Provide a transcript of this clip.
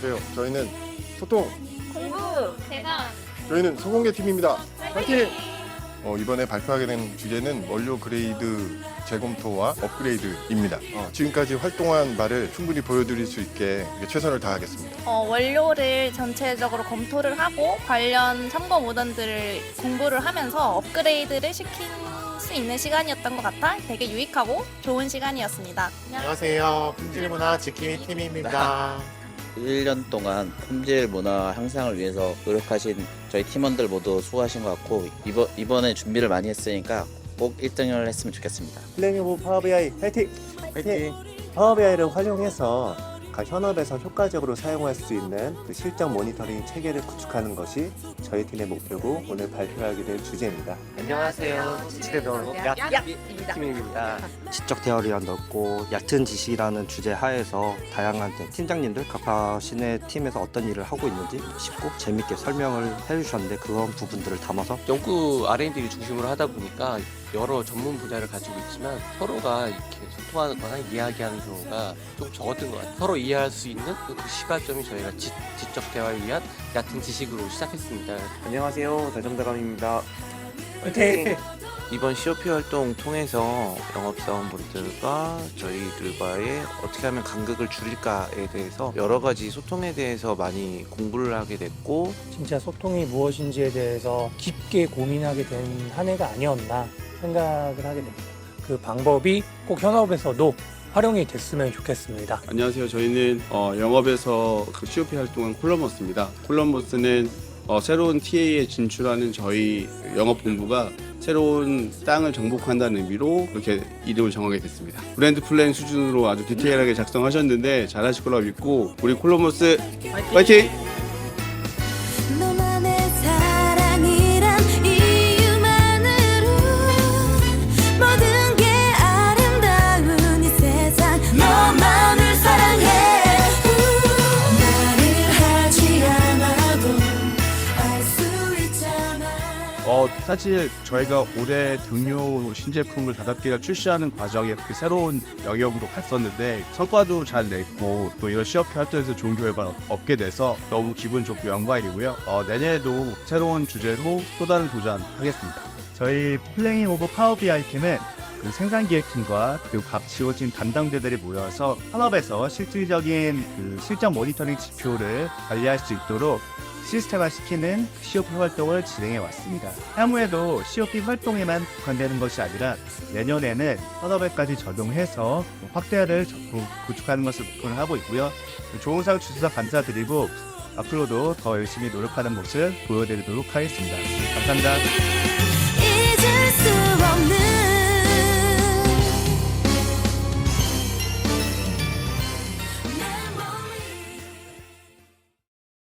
저희는 소통, 공부, 대강, 저희는 소공개 팀입니다. 파이팅! 어, 이번에 발표하게 된 주제는 원료 그레이드 재검토와 업그레이드입니다. 어, 지금까지 활동한 바를 충분히 보여드릴 수 있게 최선을 다하겠습니다. 어, 원료를 전체적으로 검토를 하고 관련 참고 문헌들을 공부를 하면서 업그레이드를 시킬 수 있는 시간이었던 것 같아 되게 유익하고 좋은 시간이었습니다. 안녕하세요. 품질문화 지킴이 팀입니다. 1년 동안 품질 문화 향상을 위해서 노력하신 저희 팀원들 모두 수고하신 것 같고 이번, 이번에 준비를 많이 했으니까 꼭 1등을 했으면 좋겠습니다. 플레잉 오브 파워비아이 파이팅! 파이팅! 파워비아이를 활용해서 각 현업에서 효과적으로 사용할 수 있는 그 실적 모니터링 체계를 구축하는 것이 저희 팀의 목표고 오늘 발표하게 될 주제입니다. 안녕하세요. 지치대병원 약입니다. 팀입니다. 지적 대화를 넣고 얕은 지식이라는 주제 하에서 다양한 팀장님들 각각 신의 팀에서 어떤 일을 하고 있는지 쉽고 재밌게 설명을 해주셨는데 그런 부분들을 담아서 연구 R&D를 중심으로 하다 보니까 여러 전문 분야를 가지고 있지만 서로가 이렇게 소통하거나 이야기하는 경우가 좀 적었던 것 같아요. 서로 이해할 수 있는 그 시가점이 저희가 지, 지적 대화를 위한 얕은 지식으로 시작했습니다. 안녕하세요. 대정대감입니다. 네. 이번 COP 활동 통해서 영업사원분들과 저희들과의 어떻게 하면 간극을 줄일까에 대해서 여러 가지 소통에 대해서 많이 공부를 하게 됐고 진짜 소통이 무엇인지에 대해서 깊게 고민하게 된 한 해가 아니었나 생각을 하게 됩니다. 그 방법이 꼭 현업에서도 활용이 됐으면 좋겠습니다. 안녕하세요. 저희는 어, 영업에서 그 COP 활동한 콜럼버스입니다. 콜럼버스는 어, 새로운 TA에 진출하는 저희 영업 본부가 새로운 땅을 정복한다는 의미로 그렇게 이름을 정하게 됐습니다. 브랜드 플랜 수준으로 아주 디테일하게 작성하셨는데 잘하실 거라고 믿고 우리 콜럼버스 파이팅! 어, 사실 저희가 올해 등료 신제품을 다섯 개를 출시하는 과정에 그 새로운 영역으로 갔었는데 성과도 잘 냈고 또 이런 시업 활동에서 좋은 결과를 얻게 돼서 너무 기분 좋고 영광이고요. 어, 내년에도 새로운 주제로 또 다른 도전하겠습니다. 저희 플레잉 오브 파워 BI 팀은 그 생산기획팀과 그리고 각 지워진 담당자들이 모여서 산업에서 실질적인 그 실적 모니터링 지표를 관리할 수 있도록 시스템화시키는 COP 활동을 진행해 왔습니다. 향후에도 COP 활동에만 국한되는 것이 아니라 내년에는 산업에까지 적용해서 확대를 구축하는 것을 목표로 하고 있고요. 좋은 상 주셔서 감사드리고 앞으로도 더 열심히 노력하는 모습 보여드리도록 하겠습니다. 감사합니다.